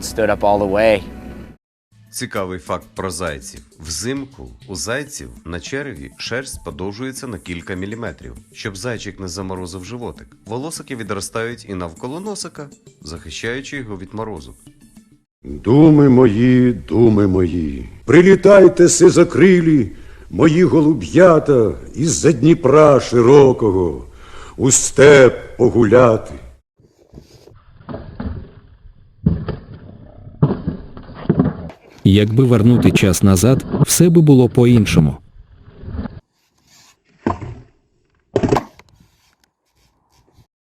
stood up all the way. Цікавий факт про зайців. Взимку у зайців на череві шерсть подовжується на кілька міліметрів, щоб зайчик не заморозив животик. Волосики відростають і навколо носика, захищаючи його від морозу. Думи мої, думи мої, прилітайте сизокрилі, мої голуб'ята із-за Дніпра широкого, у степ погуляти. Якби вернути час назад, все би було по-іншому.